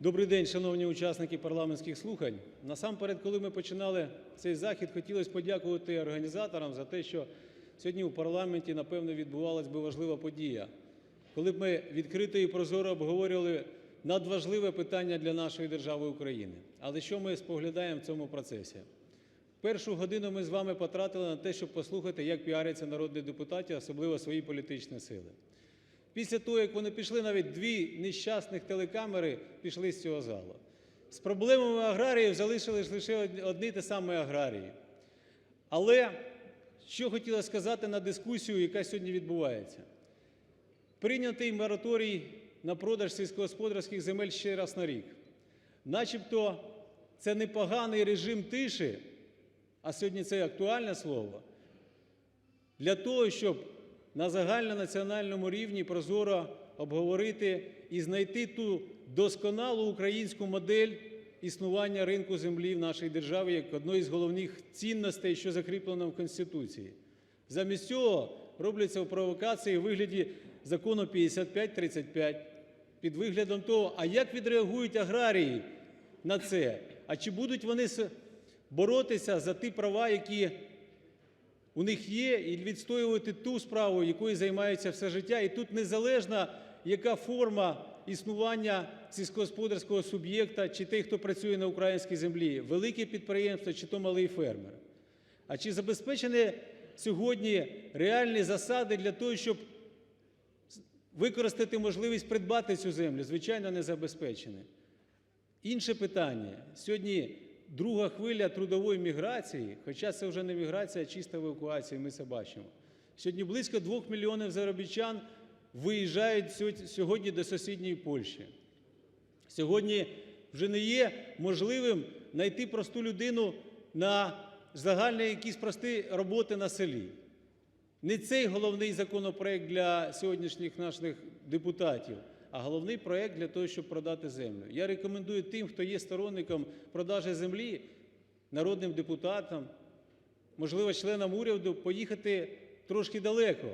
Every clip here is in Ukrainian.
Добрий день, шановні учасники парламентських слухань. Насамперед, коли ми починали цей захід, хотілося подякувати організаторам за те, що сьогодні у парламенті, напевно, відбувалась би важлива подія, коли б ми відкрито і прозоро обговорювали надважливе питання для нашої держави України. Але що ми споглядаємо в цьому процесі? Першу годину ми з вами потратили на те, щоб послухати, як піаряться народні депутати, особливо свої політичні сили. Після того, як вони пішли, навіть дві нещасних телекамери пішли з цього залу. З проблемами аграріїв залишились лише одні те саме аграрії. Але що хотіла сказати на дискусію, яка сьогодні відбувається. Прийнятий мораторій на продаж сільськогосподарських земель ще раз на рік. Начебто це непоганий режим тиші, а сьогодні це актуальне слово, для того, щоб на загальнонаціональному рівні прозоро обговорити і знайти ту досконалу українську модель існування ринку землі в нашій державі як одної з головних цінностей, що закріплено в Конституції. Замість цього робляться провокації у вигляді закону 5535 під виглядом того, а як відреагують аграрії на це, а чи будуть вони боротися за ті права, які у них є, і відстоювати ту справу, якою займаються все життя. І тут незалежно, яка форма існування сільськогосподарського суб'єкта, чи той, хто працює на українській землі, велике підприємство, чи то малий фермер. А чи забезпечені сьогодні реальні засади для того, щоб використати можливість придбати цю землю? Звичайно, не забезпечені. Інше питання. Сьогодні друга хвиля трудової міграції, хоча це вже не міграція, а чиста евакуація, ми це бачимо. Сьогодні близько 2 мільйонів заробітчан виїжджають сьогодні до сусідньої Польщі. Сьогодні вже не є можливим знайти просту людину на загальні якісь прості роботи на селі. Не цей головний законопроект для сьогоднішніх наших депутатів, а головний проект для того, щоб продати землю. Я рекомендую тим, хто є сторонником продажі землі, народним депутатам, можливо, членам уряду, поїхати трошки далеко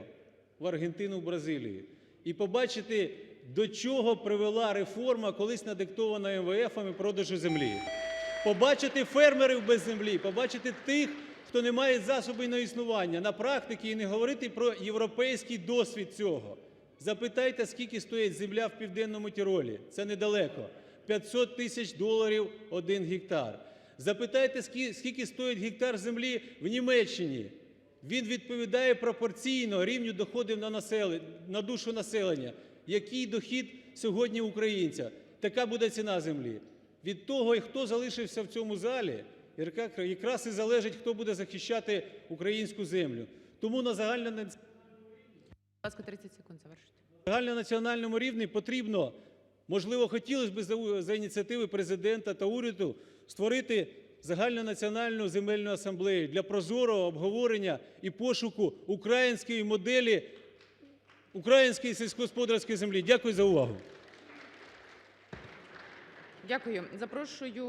в Аргентину, в Бразилію і побачити, до чого привела реформа, колись надиктована МВФ продажу землі. Побачити фермерів без землі, побачити тих, хто не має засобів на існування на практиці і не говорити про європейський досвід цього. Запитайте, скільки стоїть земля в південному Тіролі. Це недалеко. 500 тисяч доларів один гектар. Запитайте, скільки стоїть гектар землі в Німеччині. Він відповідає пропорційно рівню доходів на, душу населення. Який дохід сьогодні українця? Така буде ціна землі. Від того, хто залишився в цьому залі, якраз і залежить, хто буде захищати українську землю. Тому на загальному Будь ласка, 30 секунд завершуйте. загальнонаціональному рівні потрібно, можливо, хотілося б за, за ініціативи президента та уряду створити загальнонаціональну земельну асамблею для прозорого обговорення і пошуку української моделі української сільськогосподарської землі. Дякую за увагу. Дякую. Запрошую